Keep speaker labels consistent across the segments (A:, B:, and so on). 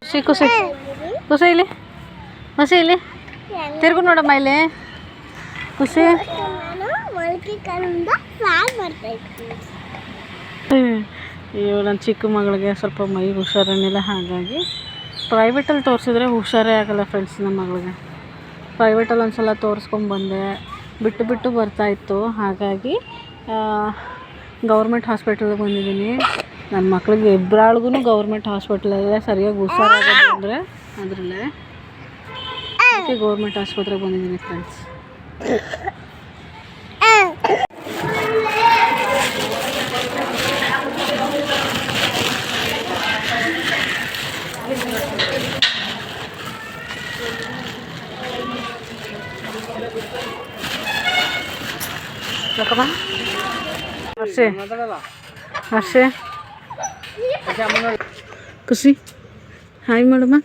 A: ಖುಷಿ ಖುಷಿ. ಇಲ್ಲಿ? ಖುಷಿ ಇಲ್ಲಿ? ತಿರುಗು ನೋಡಮ್ಮ ಇಲ್ಲಿ. ಖುಷಿ. ಅಯ್ಯೋ ನನ್ನ ಚಿಕ್ಕ ಮಗಳಿಗೆ ಸ್ವಲ್ಪ ಮೈ ಹುಷಾರೇನಿಲ್ಲ ಹಾಗಾಗಿ ಪ್ರೈವೇಟಲ್ಲಿ ತೋರಿಸಿದ್ರೆ ಹುಷಾರೇ ಆಗಲ್ಲ ಫ್ರೆಂಡ್ಸ್ ನಮ್ಮ ಮಗಳಿಗೆ. ಪ್ರೈವೇಟಲ್ಲಿ ಒಂದ್ಸಲ ತೋರಿಸ್ಕೊಂಬಂದೆ ಬಿಟ್ಟು ಬಿಟ್ಟು ಬರ್ತಾಯಿತ್ತು ಹಾಗಾಗಿ ಗೌರ್ಮೆಂಟ್ ಹಾಸ್ಪಿಟಲ್ಗೆ ಬಂದಿದ್ದೀನಿ. ನನ್ನ ಮಕ್ಳಿಗೆ ಇಬ್ಬರಾಳ್ಗೂ ಗೌರ್ಮೆಂಟ್ ಹಾಸ್ಪಿಟ್ಲಲ್ಲೇ ಸರಿಯಾಗಿ ಹುಷಾರಾಗೋದು ಅಂದರೆ ಅದರಲ್ಲೇ. ಅದಕ್ಕೆ ಗೌರ್ಮೆಂಟ್ ಆಸ್ಪತ್ರೆಗೆ ಬಂದಿದ್ದೀನಿ ಫ್ರೆಂಡ್ಸ್ ಹರ್ಷೆ. ಹರ್ಷಿ. ಖುಷಿ. ಹಾಯ್ ಮಾಡಮ್ಮ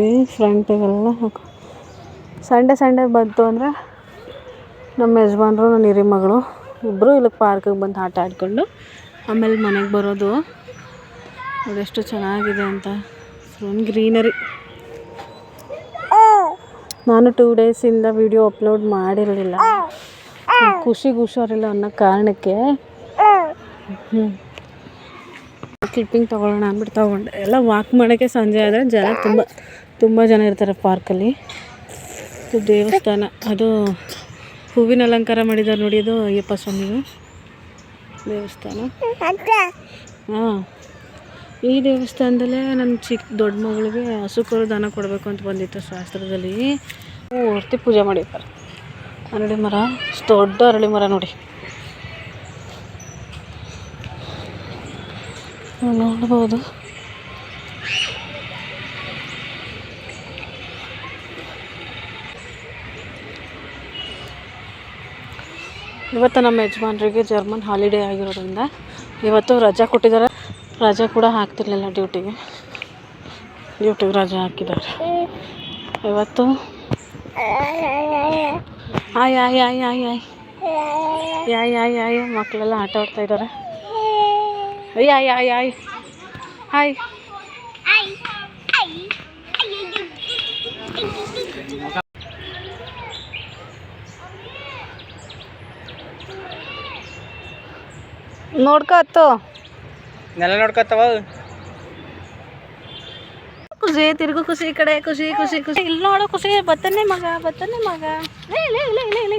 A: ಏ ಫ್ರಂಟಿಗೆಲ್ಲ ಹಾಕು. ಸಂಡೇ ಸಂಡೇ ಬಂತು ಅಂದರೆ ನಮ್ಮ ಯಜಮಾನರು, ನನ್ನ ಹಿರಿ ಮಗಳು ಇಬ್ಬರು ಇಲ್ಲಿ ಪಾರ್ಕಿಗೆ ಬಂದು ಆಟ ಆಡ್ಕೊಂಡು ಆಮೇಲೆ ಮನೆಗೆ ಬರೋದು. ಅದೆಷ್ಟು ಚೆನ್ನಾಗಿದೆ ಅಂತ. ಫುಲ್ ಗ್ರೀನರಿ ನಾನು ಟೂ ಡೇಸಿಂದ ವಿಡಿಯೋ ಅಪ್ಲೋಡ್ ಮಾಡಿರಲಿಲ್ಲ. ಖುಷಿಗೆ ಹುಷಾರಿಲ್ಲ ಅನ್ನೋ ಕಾರಣಕ್ಕೆ. ಹ್ಞೂ ಕ್ಲಿಪ್ಪಿಂಗ್ ತೊಗೊಳ್ಳೋಣ ಅಂದ್ಬಿಟ್ಟು ತೊಗೊಂಡೆ ಎಲ್ಲ ವಾಕ್ ಮಾಡೋಕ್ಕೆ ಸಂಜೆ ಆದರೆ ಜನ ತುಂಬ ತುಂಬ ಜನ ಇರ್ತಾರೆ ಪಾರ್ಕಲ್ಲಿ ದೇವಸ್ಥಾನ. ಅದು ಹೂವಿನ ಅಲಂಕಾರ ಮಾಡಿದ್ದಾರೆ ನೋಡಿ ಅದು ಅಯ್ಯಪ್ಪ ಸ್ವಾಮಿದು ದೇವಸ್ಥಾನ. ಹಾಂ. ಈ ದೇವಸ್ಥಾನದಲ್ಲೇ ನನ್ನ ಚಿಕ್ಕ ದೊಡ್ಡ ಮಗಳಿಗೆ ಹಸುಕರು ದಾನ ಕೊಡಬೇಕು ಅಂತ ಬಂದಿತ್ತು ಶಾಸ್ತ್ರದಲ್ಲಿ. ಮೂರ್ತಿ ಪೂಜೆ ಮಾಡಿರ್ತಾರೆ. ಅರಳಿ ಮರ ದೊಡ್ಡ ಅರಳಿ ಮರ ನೋಡಿ. ನೋಡ್ಬೋದು. ಇವತ್ತು ನಮ್ಮ ಯಜಮಾನ್ರಿಗೆ ಜರ್ಮನ್ ಹಾಲಿಡೇ ಆಗಿರೋದ್ರಿಂದ ಇವತ್ತು ರಜಾ ಕೊಟ್ಟಿದ್ದಾರೆ. ರಜೆ ಕೂಡ ಹಾಕ್ತಿರ್ಲಿಲ್ಲ ಡ್ಯೂಟಿಗೆ. ಡ್ಯೂಟಿಗೆ ರಜೆ ಹಾಕಿದ್ದಾರೆ. ಇವತ್ತು ಆಯ್ ಆಯ್ ಆಯ್ ಆಯ್ ಆಯ್. ಆಯ್ ಆಯ್ ಆಯ್ ಮಕ್ಕಳೆಲ್ಲ ಆಟ ಆಡ್ತಾ ಇದ್ದಾರೆ. ಅಯ್ಯ ಆಯ್ ಆಯ್ ಆಯ್ ಹಾಯ್ ನೋಡ್ಕೊ ಹತ್ತು
B: ನೆಲ ನೋಡ್ಕೊತಾವ
A: ಖುಷಿ ತಿರುಗು ಖುಷಿ ಈ ಕಡೆ ಖುಷಿ ಖುಷಿ ಖುಷಿ. ಇಲ್ಲಿ ನೋಡು ಖುಷಿ. ಬತ್ತನೆ ಮಗ ಬತ್ತನೆ ಮಗ. ಲೇ ಲೇ ಲೇ ಲೇ ಲೇ.